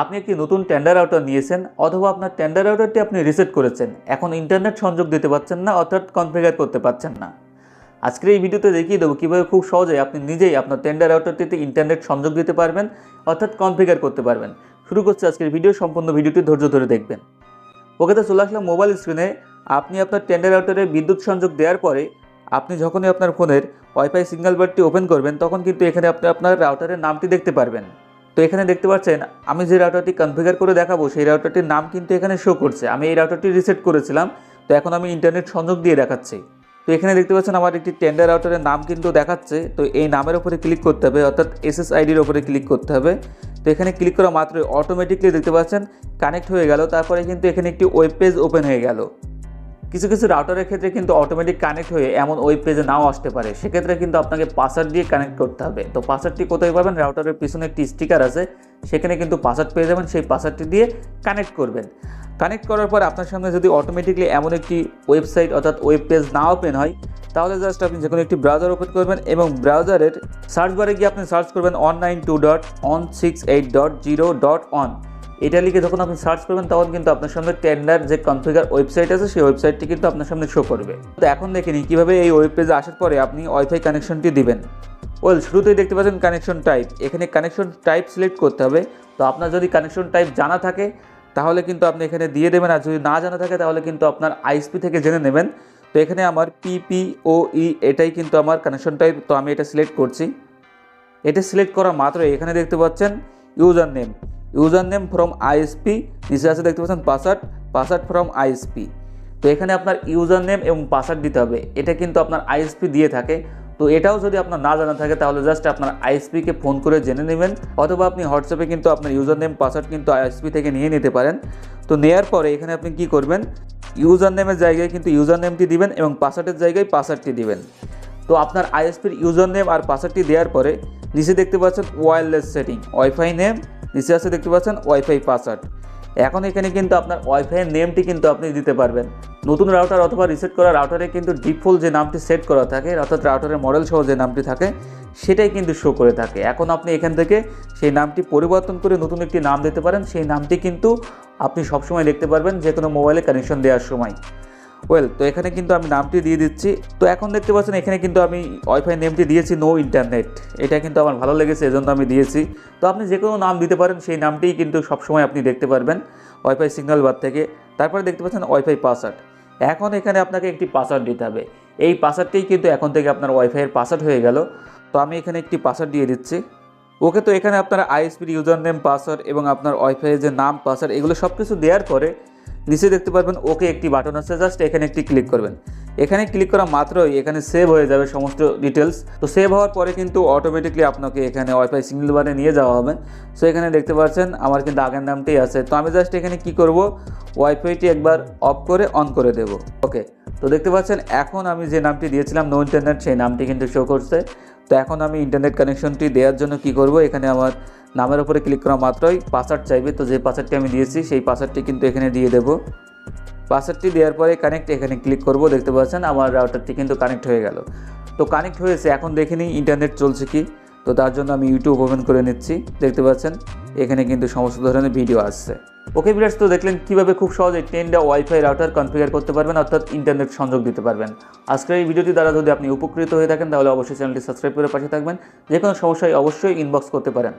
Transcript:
আপনি একটি নতুন টেন্ডার আউটার নিয়েছেন অথবা আপনার টেন্ডার আউটারটি আপনি রিসেট করেছেন। এখন ইন্টারনেট সংযোগ দিতে পারছেন না, অর্থাৎ কনফিগার করতে পারছেন না। আজকের এই ভিডিওতে দেখিয়ে দেবো কীভাবে খুব সহজে আপনি নিজেই আপনার টেন্ডার আউটারটিতে ইন্টারনেট সংযোগ দিতে পারবেন, অর্থাৎ কনফিগার করতে পারবেন। শুরু করছে আজকের ভিডিও, সম্পূর্ণ ভিডিওটি ধৈর্য ধরে দেখবেন। ওকে, তো চলে আসলাম মোবাইল স্ক্রিনে আপনি আপনার টেন্ডার আউটারে বিদ্যুৎ সংযোগ দেওয়ার পরে আপনি যখনই আপনার ফোনের ওয়াইফাই সিগন্যাল বারটি ওপেন করবেন, তখন কিন্তু এখানে আপনি আপনার রাউটারের নামটি দেখতে পারবেন। তো এখানে দেখতে পাচ্ছেন, আমি যে রাউটারটি কনফিগার করে দেখাবো, সেই রাউটারটির নাম কিন্তু এখানে শো করছে। আমি এই রাউটারটি রিসেট করেছিলাম, তো এখন আমি ইন্টারনেট সংযোগ দিয়ে দেখাচ্ছি। তো এখানে দেখতে পাচ্ছেন, আমার একটি টেন্ডার রাউটারের নাম কিন্তু দেখাচ্ছে, তো এই নামের উপরে ক্লিক করতে হবে, অর্থাৎ এসএসআইডির উপরে ক্লিক করতে হবে। তো এখানে ক্লিক করা মাত্রই অটোমেটিকলি দেখতে পাচ্ছেন কানেক্ট হয়ে গেল, তারপরে কিন্তু এখানে একটি ওয়েব পেজ ওপেন হয়ে গেল। কিছু কিছু রাউটারের ক্ষেত্রে কিন্তু অটোমেটিক কানেক্ট হয়ে এমন ওয়েব পেজে নাও আসতে পারে। সেক্ষেত্রে কিন্তু আপনাকে পাসওয়ার্ড দিয়ে কানেক্ট করতে হবে। তো পাসওয়ার্ডটি কোথায় পাবেন? রাউটারের পিছনে একটি স্টিকার আছে। সেখানে কিন্তু পাসওয়ার্ড পেয়ে যাবেন। সেই পাসওয়ার্ডটি দিয়ে কানেক্ট করবেন। কানেক্ট করার পর আপনার সামনে যদি অটোমেটিকলি এমন একটি ওয়েবসাইট অর্থাৎ ওয়েব পেজ না ওপেন হয়, তাহলে জাস্ট আপনি যে কোনো একটি ব্রাউজার ওপেন করবেন এবং ব্রাউজারের সার্চ বারে গিয়ে আপনি সার্চ করবেন one nine two dot one six eight dot zero dot one এটা লিখে যখন আপনি সার্চ করবেন, তখন কিন্তু আপনার সামনে টেন্ডার যে কনফিগার ওয়েবসাইট আছে, সেই ওয়েবসাইটটি কিন্তু আপনার সামনে শো করবে। তো এখন দেখে নিই, কীভাবে এই ওয়েব পেজে আসার পরে আপনি ওয়াইফাই কানেকশনটি দিবেন। ওয়েল শুরুতেই দেখতে পাচ্ছেন কানেকশন টাইপ এখানে কানেকশন টাইপ সিলেক্ট করতে হবে। তো আপনার যদি কানেকশন টাইপ জানা থাকে, তাহলে কিন্তু আপনি এখানে দিয়ে দেবেন। আর যদি না জানা থাকে, তাহলে কিন্তু আপনার আইএসপি থেকে জেনে নেবেন। তো এখানে আমার পিপিওই এটাই কিন্তু আমার কানেকশন টাইপ তো আমি এটা সিলেক্ট করছি। এটা সিলেক্ট করা মাত্রই এখানে দেখতে পাচ্ছেন user name user name from ISP, নিচে আছে দেখতে পাচ্ছেন পাসওয়ার্ড পাসওয়ার্ড ফ্রম আইএসপি। তো এখানে আপনার ইউজার নেম এবং পাসওয়ার্ড দিতে হবে। এটা কিন্তু আপনার আইএসপি দিয়ে থাকে। তো এটাও যদি আপনার না জানা থাকে, তাহলে জাস্ট আপনার আইএসপিকে ফোন করে জেনে নেবেন। অথবা আপনি হোয়াটসঅ্যাপে কিন্তু আপনার ইউজার নেম পাসওয়ার্ড কিন্তু আইএসপি থেকে নিয়ে নিতে পারেন। তো নেয়ার পরে এখানে আপনি কি করবেন? ইউজার নেমের জায়গায় কিন্তু ইউজার নেমটি দিবেন এবং পাসওয়ার্ডের জায়গায় পাসওয়ার্ডটি দিবেন। তো আপনার আইএসপির ইউজার নেম আর পাসওয়ার্ডটি দেওয়ার পরে, নিচে দেখতে পাচ্ছেন ওয়্যারলেস সেটিং ওয়াইফাই নেম নিচে আছে দেখতে পাচ্ছেন ওয়াইফাই পাসওয়ার্ড এখন এখানে কিন্তু আপনার ওয়াইফাইয়ের নেমটি কিন্তু আপনি দিতে পারবেন। নতুন রাউটার অথবা রিসেট করা রাউটারে কিন্তু ডিফল্ট যে নামটি সেট করা থাকে, অর্থাৎ রাউটারের মডেল সহ যে নামটি থাকে, সেটাই কিন্তু শো করে থাকে। এখন আপনি এখান থেকে সেই নামটি পরিবর্তন করে নতুন একটি নাম দিতে পারেন। সেই নামটি কিন্তু আপনি সবসময় দেখতে পারবেন যে কোনো মোবাইলে কানেকশন দেওয়ার সময়। ওয়েল তো এখানে কিন্তু আমি নামটি দিয়ে দিচ্ছি। তো এখন দেখতে পাচ্ছেন এখানে কিন্তু আমি ওয়াইফাই নেমটি দিয়েছি নো ইন্টারনেট এটা কিন্তু আমার ভালো লেগেছে, এজন্য আমি দিয়েছি। তো আপনি যে কোনো নাম দিতে পারেন, সেই নামটিই কিন্তু সবসময় আপনি দেখতে পারবেন ওয়াইফাই সিগন্যাল বার থেকে। তারপরে দেখতে পাচ্ছেন ওয়াইফাই পাসওয়ার্ড এখন এখানে আপনাকে একটি পাসওয়ার্ড দিতে হবে। এই পাসওয়ার্ডটিই কিন্তু এখন থেকে আপনার ওয়াইফাইয়ের পাসওয়ার্ড হয়ে গেল। তো আমি এখানে একটি পাসওয়ার্ড দিয়ে দিচ্ছি। ওকে, তো এখানে আপনার আইএসপির ইউজার নেম পাসওয়ার্ড এবং আপনার ওয়াইফাইয়ের যে নাম পাসওয়ার্ড এগুলো সব কিছু দেওয়ার পরে নিচে দেখতে পারবেন, ওকে একটি বাটন আছে জাস্ট এখানে একটি ক্লিক করবেন। এখানে ক্লিক করা মাত্রই এখানে সেভ হয়ে যাবে সমস্ত ডিটেলস তো সেভ হওয়ার পরে কিন্তু অটোমেটিকলি আপনাকে এখানে ওয়াইফাই সিগন্যাল বারে নিয়ে যাওয়া হবে। সো এখানে দেখতে পাচ্ছেন, আমার কিন্তু আগের নামটাই আছে। তো আমি জাস্ট এখানে কি করব? ওয়াইফাইটি একবার অফ করে অন করে দেব। ওকে তো দেখতে পাচ্ছেন, এখন আমি যে নামটি দিয়েছিলাম নো ইন্টারনেট সেই নামটি কিন্তু শো করছে। তো এখন আমি ইন্টারনেট কানেকশনটি দেওয়ার জন্য কি করব? এখানে আমার নামের উপরে ক্লিক করা মাত্রই পাসওয়ার্ড চাইবে। তো যে পাসওয়ার্ডটি আমি দিয়েছি, সেই পাসওয়ার্ডটি কিন্তু এখানে দিয়ে দেবো। পাসওয়ার্ডটি দেওয়ার পরে কানেক্ট এখানে ক্লিক করব। দেখতে পাচ্ছেন আমার রাউটারটি কিন্তু কানেক্ট হয়ে গেল। তো কানেক্ট হয়েছে, এখন দেখে নিই ইন্টারনেট চলছে কি। তো তার জন্য আমি ইউটিউব ওপেন করে নিচ্ছি। দেখতে পাচ্ছেন, এখানে কিন্তু সমস্ত ধরনের ভিডিও আসছে। ওকে বিরাজ তো দেখলেন কীভাবে খুব সহজে টেনডা ওয়াইফাই রাউটার কনফিগার করতে পারবেন, অর্থাৎ ইন্টারনেট সংযোগ দিতে পারবেন। আজকের এই ভিডিওটি দ্বারা যদি আপনি উপকৃত হয়ে থাকেন, তাহলে অবশ্যই চ্যানেলটি সাবস্ক্রাইব করে পাশে থাকবেন। যে কোনো সমস্যায় অবশ্যই ইনবক্স করতে পারেন।